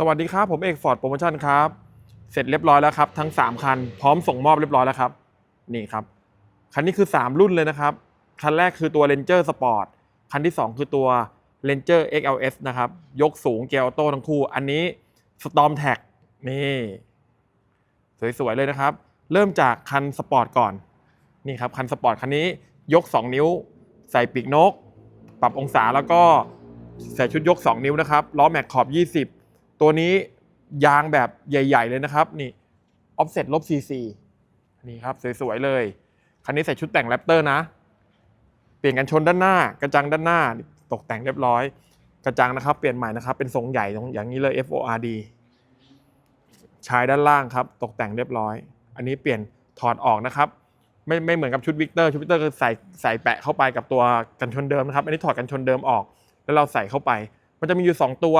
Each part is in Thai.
สวัสดีครับ ผมเอกฟอร์ดโปรโมชั่นครับ เสร็จเรียบร้อยแล้วครับ ทั้ง 3 คัน พร้อมส่งมอบเรียบร้อยแล้วครับ นี่ครับ คันนี้คือ 3 รุ่นเลยนะครับ คันแรกคือตัว Ranger Sport คันที่ 2 คือตัว Ranger XLS นะครับ ยกสูงเกียร์ออโต้ทั้งคู่ อันนี้ Storm Tag นี่ สวย ๆ เลยนะครับ เริ่มจากคันสปอร์ตก่อน นี่ครับ คันสปอร์ตคันนี้ยก 2 นิ้ว ใส่ปีกนก ปรับองศาแล้วก็ใส่ชุดยก 2 นิ้วนะครับล้อแม็กขอบ 20 ตัวนี้ยางแบบใหญ่ ๆ เลยนะครับ นี่ออฟเซ็ตลบ cc นี่ครับสวยๆเลย คันนี้ใส่ชุดแต่งแรปเตอร์นะ เปลี่ยนกันชนด้านหน้ากระจังด้านหน้าตกแต่งเรียบร้อย กระจังนะครับ เปลี่ยนใหม่นะครับ เป็นทรงใหญ่อย่างนี้เลย FORD ชายด้านล่างครับ ตกแต่งเรียบร้อย อันนี้เปลี่ยนถอดออกนะครับไม่ไม่เหมือนกับชุดวิกเตอร์ชุดวิกเตอร์คือใส่ใส่แปะเข้าไปกับตัวกันชนเดิมนะครับ อันนี้ถอดกันชนเดิมออก แล้วเราใส่เข้าไป มันจะมีอยู่ 2 ตัว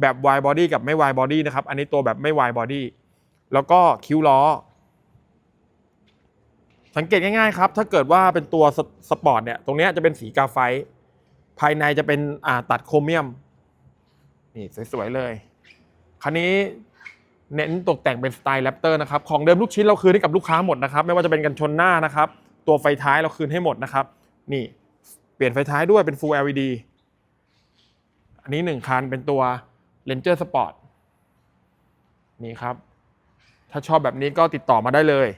แบบ wide body กับไม่ wide body นะครับ อันนี้ตัวแบบไม่ wide body แล้วก็คิ้วล้อ สังเกตง่ายๆครับ ถ้าเกิดว่าเป็นตัวสสปอร์ตเนี่ย ตรงนี้จะเป็นสีกาไฟ ภายในจะเป็นอ่าตัดโครเมียม นี่สวยๆเลย คันนี้เน้นตกแต่งเป็นสไตล์แรปเตอร์นะครับ ของเดิมลูกชิ้นเราคืนให้กับลูกค้าหมดนะครับ ไม่ว่าจะเป็นกันชนหน้านะครับ ตัวไฟท้ายเราคืนให้หมดนะครับ นี่เปลี่ยนไฟท้ายด้วยเป็น Full LED อันนี้หนึ่งคันเป็นตัว Ranger Sport นี่ครับ ถ้าชอบแบบนี้ก็ติดต่อมาได้เลย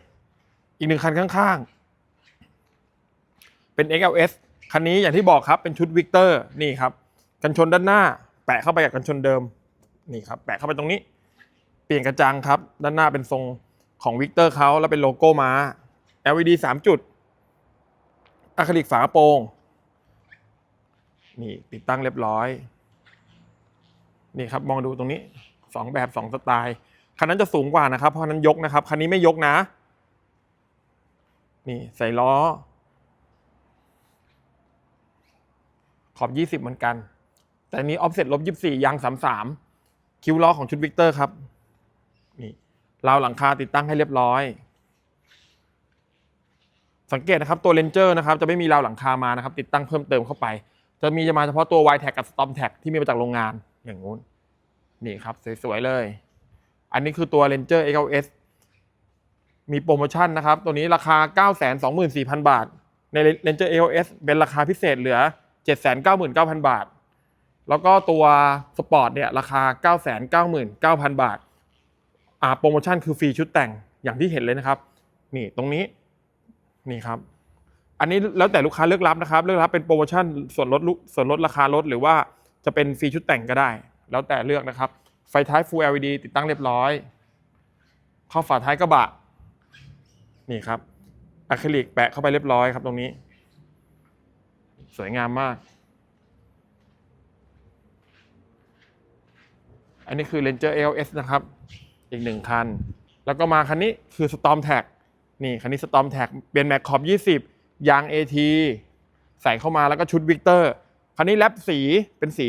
อีกหนึ่งคันข้างๆ เป็น XLS คันนี้อย่างที่บอกครับเป็นชุดวิกเตอร์นี่ครับ กันชนด้านหน้า แปะเข้าไปกับกันชนเดิม นี่ครับ แปะเข้าไปตรงนี้ เปลี่ยนกระจังครับ ด้านหน้าเป็นทรงของวิกเตอร์เขาแล้วเป็นโลโก้มา LED 3 จุดอะคริลิกฝากระโปรง นี่ติดตั้งเรียบร้อย นี่ครับมองดูตรงนี้สองแบบสองสไตล์คันนั้นจะสูงกว่านะครับ เพราะนั้นยกนะครับ คันนี้ไม่ยกนะ นี่ใส่ล้อ ขอบ 20 เหมือนกัน แต่นี้ออฟเซ็ตลบ 24 ยาง 33 คิวล้อของชุดวิกเตอร์ครับนี่ราวหลังคาติดตั้งให้เรียบร้อย สังเกตนะครับตัวเลนเจอร์นะครับ จะไม่มีราวหลังคามานะครับ ติดตั้งเพิ่มเติมเข้าไป จะมีจะมาเฉพาะตัว y t a g กับ Storm Tag ที่มีมาจากโรงงาน อย่างงู้น นี่ครับ สวย ๆ เลย อันนี้คือตัว Ranger XLS มีโปรโมชั่นนะครับ ตัวนี้ราคา 924,000 บาท ใน Ranger XLS เป็นราคาพิเศษเหลือ 799,000 บาท แล้วก็ตัวสปอร์ตเนี่ยราคา 999,000 บาท อ่าโปรโมชั่นคือฟรีชุดแต่งอย่างที่เห็นเลยนะครับ นี่ตรงนี้นี่ครับอันนี้แล้วแต่ลูกค้าเลือกรับนะครับ เลือกรับเป็นโปรโมชั่นส่วนลดลุส่วนลดราคารถหรือว่า จะเป็นฟรีชุดแต่งก็ได้ แล้วแต่เลือกนะครับ ไฟท้าย Full LED ติดตั้งเรียบร้อย เข้าฝาท้ายกระบะ นี่ครับอะคริลิกแปะเข้าไปเรียบร้อยครับตรงนี้ สวยงามมาก อันนี้คือ Ranger LS นะครับ อีกหนึ่งคัน แล้วก็มาคันนี้คือ Storm Tag นี่คันนี้ Storm Tag เปลี่ยนแม็กขอบ 20 ยาง AT ใส่เข้ามาแล้วก็ชุดวิกเตอร์ คันนี้แรปสีเป็นสี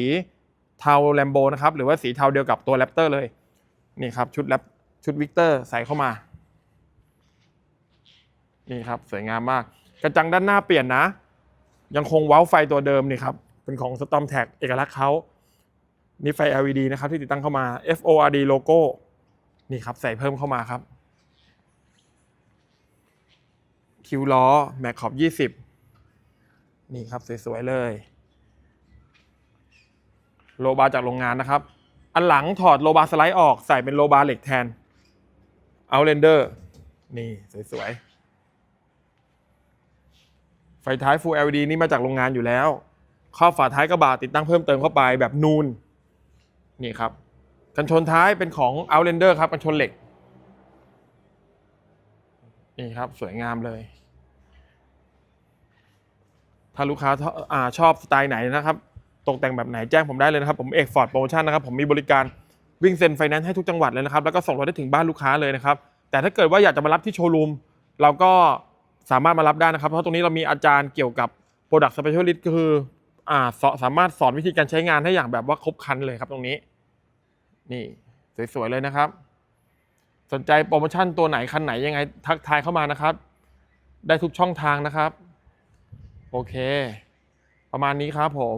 เทาแลมโบนะครับ หรือว่าสีเทาเดียวกับตัวแรปเตอร์เลย นี่ครับชุดแรปชุดวิกเตอร์ใส่เข้ามา นี่ครับสวยงามมาก กระจังด้านหน้าเปลี่ยนนะ ยังคงเว้าไฟตัวเดิมนี่ครับ เป็นของ Storm Tag เอกลักษณ์เขานี่ไฟ LED นะครับที่ติดตั้งเข้ามา FORD โลโก้นี่ครับใส่เพิ่มเข้ามาครับ คิวล้อแม็กขอบ 20 นี่ครับสวยๆเลย โลบาร์จากโรงงานนะครับ อันหลังถอดโลบาร์สไลด์ออกใส่เป็นโลบาร์เหล็กแทนเอาเรนเดอร์นี่สวยๆ ไฟท้าย Full LED นี่มาจากโรงงานอยู่แล้วข้อบฝาท้ายกระบะติดตั้งเพิ่มเติมเข้าไปแบบนูน นี่ครับ กันชนท้ายเป็นของ Outlander ครับ กันชนเหล็ก นี่ครับ สวยงามเลย ถ้าลูกค้าอาชอบสไตล์ไหนนะครับ ตกแต่งแบบไหนแจ้งผมได้เลยนะครับ ผมเอกฟอร์ดโปรโมชั่นนะครับ ผมมีบริการวิ่งเซ็นไฟแนนซ์ให้ทุกจังหวัดเลยนะครับ แล้วก็ส่งรถได้ถึงบ้านลูกค้าเลยนะครับ แต่ถ้าเกิดว่าอยากจะมารับที่โชว์รูมเราก็สามารถมารับได้นะครับ เพราะตรงนี้เรามีอาจารย์เกี่ยวกับ Product Specialist ก็คืออ่าสสามารถสอนวิธีการใช้งานให้อย่างแบบว่าครบครันเลยครับตรงนี้ นี่สวยๆเลยนะครับ สนใจโปรโมชั่นตัวไหนคันไหนยังไงทักทายเข้ามานะครับ ได้ทุกช่องทางนะครับ โอเค ประมาณนี้ครับผม